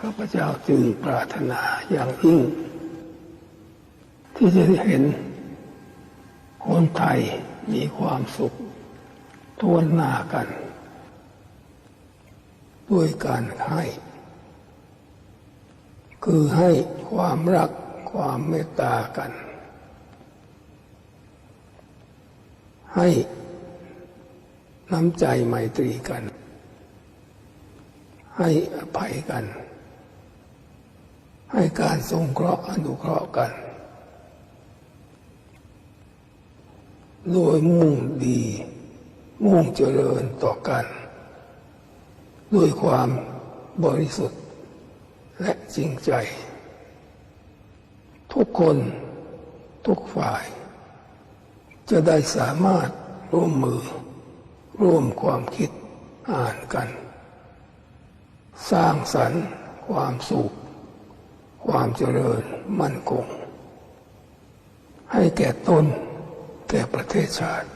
ข้าพเจ้าจึงปรารถนาอย่างยิ่ง ที่จะได้เห็น คนไทยมีความสุขทั่วหน้ากัน ด้วยการให้ คือให้ความรักความเมตตากัน ให้น้ำใจไมตรีกัน ให้อภัยกัน ให้การสงเคราะห์อนุเคราะห์กัน โดยมุ่งดี มุ่งเจริญต่อกัน ด้วยความบริสุทธิ์ และจริงใจ ทุกคนทุกฝ่าย จะได้สามารถร่วมมือ ร่วมความคิดอ่านกัน สร้างสรรค์ความสุข ความเจริญมั่นคง ให้แก่ตนแก่ประเทศชาติ